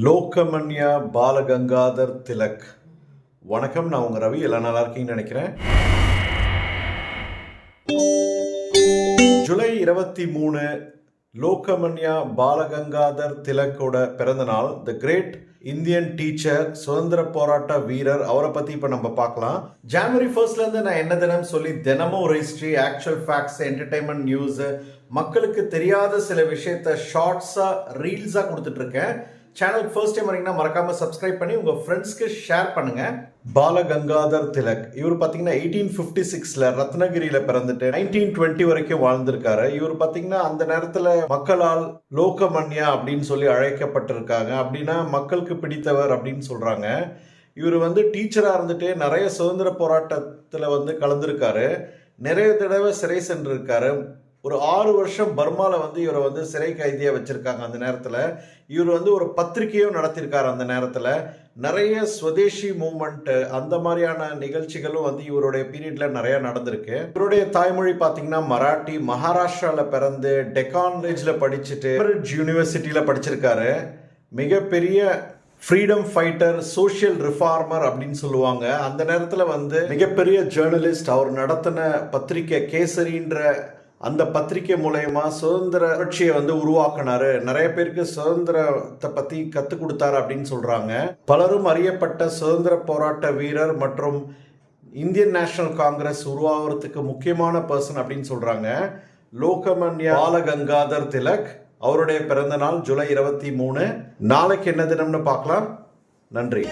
லோகமன்யா பாலகங்காதர் திலக். வணக்கம் நான் உங்க ரவி. எல்லாம் நல்லா இருக்கீங்கன்னு நினைக்கிறேன். ஜூலை இருபத்தி மூணு லோகமன்யா பாலகங்காதர் திலக்கோட பிறந்த நாள். த கிரேட் இந்தியன் டீச்சர் சுதந்திர போராட்ட வீரர். அவரை பற்றி இப்போ நம்ம பார்க்கலாம். ஜான்வரி ஃபர்ஸ்ட்லேருந்து நான் என்ன தினம் சொல்லி தினமும் ஒரு history actual facts entertainment news மக்களுக்கு தெரியாத சில விஷயத்த ஷார்ட்ஸாக ரீல்ஸாக கொடுத்துட்ருக்கேன் சேனலுக்கு ஃபர்ஸ்ட் டைம் வரீங்கன்னா மறக்காமல் சப்ஸ்கிரைப் பண்ணி உங்கள் ஃப்ரெண்ட்ஸ்க்கு ஷேர் பண்ணுங்கள் பாலகங்காதர் திலக். இவர் பார்த்தீங்கன்னா எயிட்டீன் ஃபிஃப்டி சிக்ஸில் ரத்னகிரியில் பிறந்துட்டு நைன்டீன் டுவெண்ட்டி வரைக்கும் வாழ்ந்திருக்காரு. இவர் பார்த்தீங்கன்னா அந்த நேரத்தில் மக்களால் லோகமன்யா அப்படின்னு சொல்லி அழைக்கப்பட்டிருக்காங்க. அப்படின்னா மக்களுக்கு பிடித்தவர் அப்படின்னு சொல்கிறாங்க இவர் வந்து டீச்சராக இருந்துட்டு நிறைய சுதந்திர போராட்டத்தில் வந்து கலந்துருக்காரு. நிறைய தடவை சிறை சென்றிருக்காரு. ஒரு ஆறு வருஷம் பர்மாவில் வந்து இவரை வந்து சிறை கைதியாக வச்சுருக்காங்க அந்த நேரத்தில். இவர் வந்து ஒரு பத்திரிகையும் நடத்தியிருக்கார் அந்த நேரத்தில். நிறைய ஸ்வதேஷி மூமெண்ட்டு அந்த மாதிரியான நிகழ்ச்சிகளும் வந்து இவருடைய பீரியடில் நிறையா நடந்திருக்கு. இவருடைய தாய்மொழி பார்த்தீங்கன்னா மராட்டி மகாராஷ்டிராவில் பிறந்து டெக்கான்லேஜில் படிச்சுட்டு யூனிவர்சிட்டியில் படிச்சிருக்காரு. மிகப்பெரிய ஃப்ரீடம் ஃபைட்டர் சோஷியல் ரிஃபார்மர் அப்படின்னு சொல்லுவாங்க. அந்த நேரத்தில் வந்து மிகப்பெரிய ஜேர்னலிஸ்ட் அவர் நடத்தின பத்திரிக்கை கேசரின்ற அந்த பத்திரிக்கை மூலயமா சுதந்திர புரட்சியை வந்து உருவாக்குனாரு. நிறைய பேருக்கு சுதந்திரத்தை பத்தி கற்றுக் கொடுத்தாரு அப்படின்னு சொல்றாங்க. பலரும் அறியப்பட்ட சுதந்திர போராட்ட வீரர் மற்றும் இந்தியன் நேஷனல் காங்கிரஸ் உருவாகிறதுக்கு முக்கியமான பர்சன் அப்படின்னு சொல்றாங்க. லோகமன்யா பாலகங்காதர் திலக் அவருடைய பிறந்த நாள் ஜூலை இருபத்தி மூணு. நாளைக்கு என்ன தினம்னு பார்க்கலாம். நன்றி.